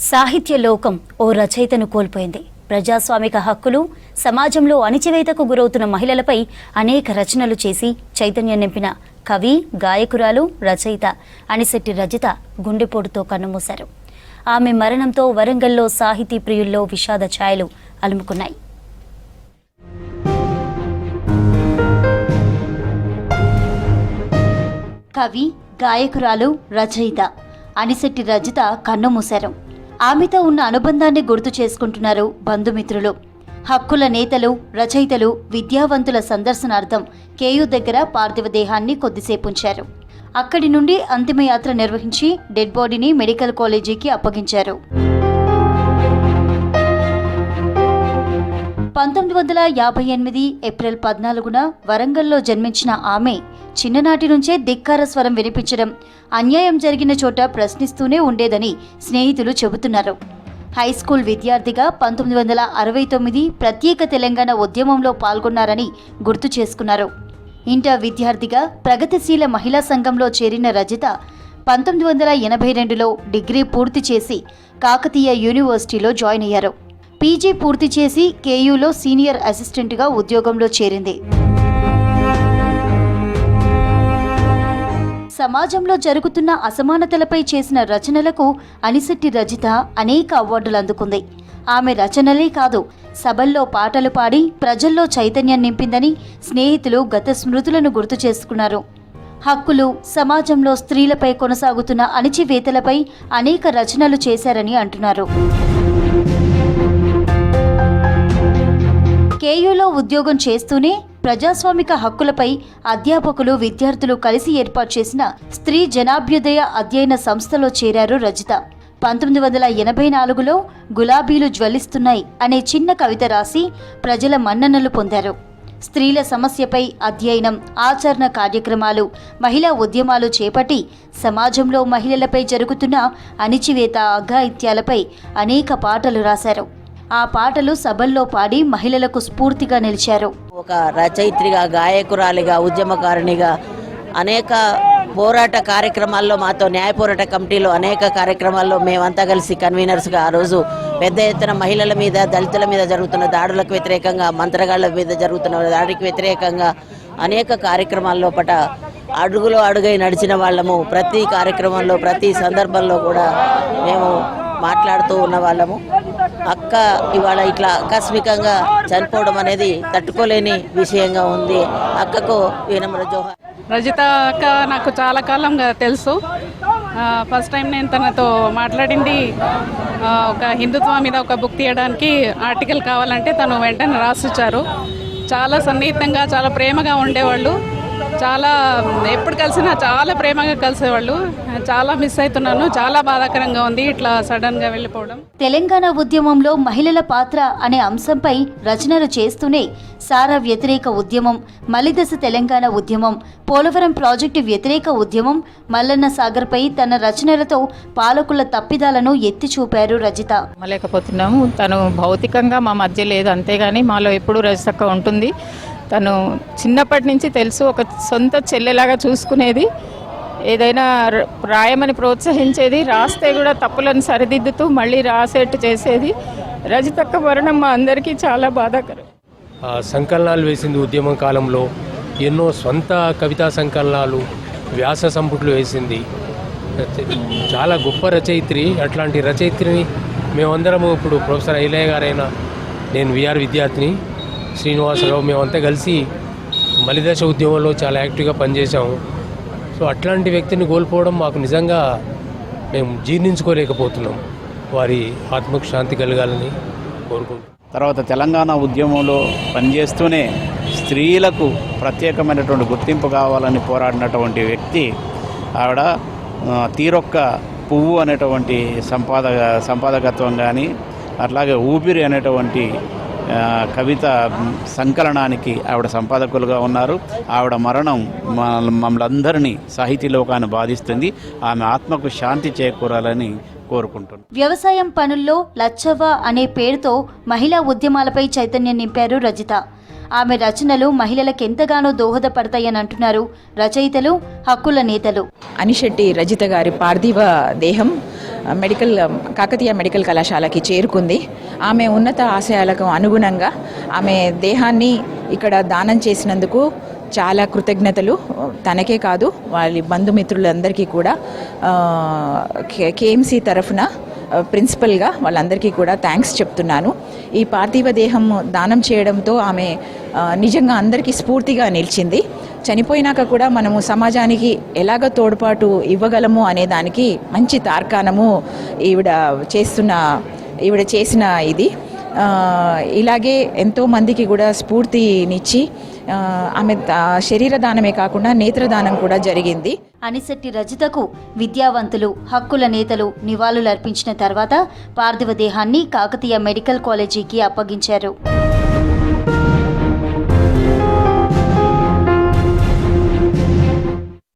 సాహిత్య లోకం ఓ రచయితను కోల్పోయింది. ప్రజాస్వామిక హక్కులు సమాజంలో అణిచివేతకు గురవుతున్న మహిళలపై అనేక రచనలు చేసి చైతన్యం నింపిన కవి గాయకురాలు రచయిత అనిశెట్టి రజిత గుండెపోటుతో కన్నుమూశారు. ఆమె మరణంతో వరంగల్లో సాహితీ ప్రియుల్లో విషాద ఛాయలు అలుముకున్నాయి. కవి గాయకురాలు రచయిత అనిశెట్టి రజిత కన్నుమూశారు. ఆమెతో ఉన్న అనుబంధాన్ని గుర్తు చేసుకుంటున్నారు బంధుమిత్రులు. హక్కుల నేతలు రచయితలు విద్యావంతుల సందర్శనార్థం కేయు దగ్గర పార్థివ దేహాన్ని కొద్దిసేపు ఉంచారు. అక్కడి నుండి అంతిమయాత్ర నిర్వహించి డెడ్ బాడీని మెడికల్ కాలేజీకి అప్పగించారు. పంతొమ్మిది వందల యాభై ఎనిమిది ఏప్రిల్ పద్నాలుగున వరంగల్లో జన్మించిన ఆమె చిన్ననాటి నుంచే ధిక్కార స్వరం వినిపించడం అన్యాయం జరిగిన చోట ప్రశ్నిస్తూనే ఉండేదని స్నేహితులు చెబుతున్నారు. హై స్కూల్ విద్యార్థిగా పంతొమ్మిది వందల అరవై తొమ్మిది ప్రత్యేక తెలంగాణ ఉద్యమంలో పాల్గొన్నారని గుర్తు చేసుకున్నారు. ఇంటర్ విద్యార్థిగా ప్రగతిశీల మహిళా సంఘంలో చేరిన రజిత పంతొమ్మిది వందల ఎనభై రెండులో డిగ్రీ పూర్తి చేసి కాకతీయ యూనివర్సిటీలో జాయిన్ అయ్యారు. పీజీ పూర్తి చేసి కేయూలో సీనియర్ అసిస్టెంట్గా ఉద్యోగంలో చేరింది. సమాజంలో జరుగుతున్న అసమానతలపై చేసిన రచనలకు అనిశెట్టి రజిత అనేక అవార్డులు అందుకుంది. ఆమె రచనలే కాదు సభల్లో పాటలు పాడి ప్రజల్లో చైతన్యం నింపిందని స్నేహితులు గత స్మృతులను గుర్తు చేసుకున్నారు. హక్కులు సమాజంలో స్త్రీలపై కొనసాగుతున్న అణిచివేతలపై అనేక రచనలు చేశారని అంటున్నారు. కేయూలో ఉద్యోగం చేస్తూనే ప్రజాస్వామిక హక్కులపై అధ్యాపకులు విద్యార్థులు కలిసి ఏర్పాటు చేసిన స్త్రీ జనాభ్యుదయ అధ్యయన సంస్థలో చేరారు రజిత. పంతొమ్మిది వందల ఎనభై నాలుగులో గులాబీలు జ్వలిస్తున్నాయి అనే చిన్న కవిత రాసి ప్రజల మన్ననలు పొందారు. స్త్రీల సమస్యపై అధ్యయనం ఆచరణ కార్యక్రమాలు మహిళా ఉద్యమాలు చేపట్టి సమాజంలో మహిళలపై జరుగుతున్న అణిచివేత అఘాయిత్యాలపై అనేక పాటలు రాశారు. ఆ పాటలు సభల్లో పాడి మహిళలకు స్ఫూర్తిగా నిలిచారు. ఒక రచయిత్రిగా గాయకురాలిగా ఉద్యమకారిణిగా అనేక పోరాట కార్యక్రమాల్లో మాతో న్యాయ పోరాట కమిటీలో అనేక కార్యక్రమాల్లో మేమంతా కలిసి కన్వీనర్స్గా ఆ రోజు పెద్ద ఎత్తున మహిళల మీద దళితుల మీద జరుగుతున్న దాడులకు వ్యతిరేకంగా మంత్రగాళ్ళ మీద జరుగుతున్న దాడికి వ్యతిరేకంగా అనేక కార్యక్రమాల్లో పట అడుగులో అడుగై నడిచిన వాళ్ళము. ప్రతి కార్యక్రమంలో ప్రతి సందర్భంలో కూడా మేము మాట్లాడుతూ ఉన్న వాళ్ళము. అక్క ఇవాళ ఇట్లా ఆకస్మికంగా చనిపోవడం అనేది తట్టుకోలేని విషయంగా ఉంది. అక్కకు వినమ్ర జోహార్. రజిత అక్క నాకు చాలా కాలంగా తెలుసు. ఫస్ట్ టైం నేను తనతో మాట్లాడింది. ఒక హిందుత్వం మీద ఒక బుక్ తీయడానికి ఆర్టికల్ కావాలంటే తను వెంటనే రాసిచ్చారు. చాలా సన్నిహితంగా చాలా ప్రేమగా ఉండేవాళ్ళు. చాలా ఎప్పుడు కలిసినా చాలా ప్రేమగా కలిసేవాళ్ళు. చాలా మిస్ అవుతున్నాను. చాలా బాధాకరంగా ఉంది ఇట్లా సడన్గా వెళ్ళిపోవడం. తెలంగాణ ఉద్యమంలో మహిళల పాత్ర అనే అంశంపై రచనలు చేస్తూనే సారా వ్యతిరేక ఉద్యమం మలిదశ తెలంగాణ ఉద్యమం పోలవరం ప్రాజెక్టు వ్యతిరేక ఉద్యమం మల్లన్న సాగర్పై తన రచనలతో పాలకుల తప్పిదాలను ఎత్తి చూపారు రజిత. నమ్మలేకపోతున్నాము. తను భౌతికంగా మా మధ్య లేదు. అంతేగాని మాలో ఎప్పుడు రజతక్క ఉంటుంది. తను చిన్నప్పటి నుంచి తెలుసు ఒక సొంత చెల్లెలాగా చూసుకునేది ఏదైనా ర- రాయమని ప్రోత్సహించేది రాస్తే కూడా తప్పులను సరిదిద్దుతూ మళ్ళీ రాసేట్టు చేసేది. రజితక్క మరణం మా అందరికీ చాలా బాధాకరం. సంకలనాలు వేసింది ఉద్యమం కాలంలో ఎన్నో సొంత కవితా సంకలనాలు వ్యాస సంపుట్లు వేసింది. చాలా గొప్ప రచయిత్రి. అట్లాంటి రచయిత్రిని మేమందరము ఇప్పుడు ప్రొఫెసర్ ఐలయ్య గారైనా నేను విఆర్ విద్యార్థిని శ్రీనివాసరావు మేమంతా కలిసి మలిదశ ఉద్యమంలో చాలా యాక్టివ్గా పనిచేసాము సో అట్లాంటి వ్యక్తిని కోల్పోవడం మాకు నిజంగా మేము జీర్ణించుకోలేకపోతున్నాం. వారి ఆత్మకు శాంతి కలగాలని కోరుకుంటున్నాం. తర్వాత తెలంగాణ ఉద్యమంలో పనిచేస్తూనే స్త్రీలకు ప్రత్యేకమైనటువంటి గుర్తింపు కావాలని పోరాడినటువంటి వ్యక్తి ఆవిడ తీరొక్క పువ్వు అనేటువంటి సంపాదక సంపాదకత్వం కానీ అట్లాగే ఊపిరి అనేటువంటి కవిత సంకలనానికి ఆవిడ సంపాదకులుగా ఉన్నారు. ఆవిడ మరణం మమ్మల్ని అందరినీ సాహితీ లోకాన్ని బాధిస్తుంది. ఆమె ఆత్మకు శాంతి చేకూరాలని కోరుకుంటున్నాను వ్యవసాయం పనుల్లో లచ్చవ్వ అనే పేరుతో మహిళా ఉద్యమాలపై చైతన్యం నింపారు రజిత. ఆమె రచనలు మహిళలకు ఎంతగానో దోహదపడతాయని అంటున్నారు రచయితలు హక్కుల నేతలు. అనిశెట్టి రజిత గారి పార్థివ దేహం మెడికల్ కాకతీయ మెడికల్ కళాశాలకి చేరుకుంది. ఆమె ఉన్నత ఆశయాలకు అనుగుణంగా ఆమె దేహాన్ని ఇక్కడ దానం చేసినందుకు చాలా కృతజ్ఞతలు. తనకే కాదు వాళ్ళ బంధుమిత్రులందరికీ కూడా కేఎంసీ తరఫున ప్రిన్సిపల్గా వాళ్ళందరికీ కూడా థ్యాంక్స్ చెప్తున్నాను. ఈ పార్థివ దేహం దానం చేయడంతో ఆమె నిజంగా అందరికీ స్ఫూర్తిగా నిలిచింది. చనిపోయినాక కూడా మనము సమాజానికి ఎలాగ తోడ్పాటు ఇవ్వగలము అనే దానికి మంచి తార్కాణము ఈవిడ చేస్తున్న ఈవిడ చేసిన ఇది. ఇలాగే ఎంతో మందికి కూడా స్ఫూర్తినిచ్చి ఆమె శరీర దానమే కాకుండా నేత్రదానం కూడా జరిగింది. అనిశెట్టి రజితకు విద్యావంతులు హక్కుల నేతలు నివాళులర్పించిన తర్వాత పార్థివ దేహాన్ని కాకతీయ మెడికల్ కాలేజీకి అప్పగించారు.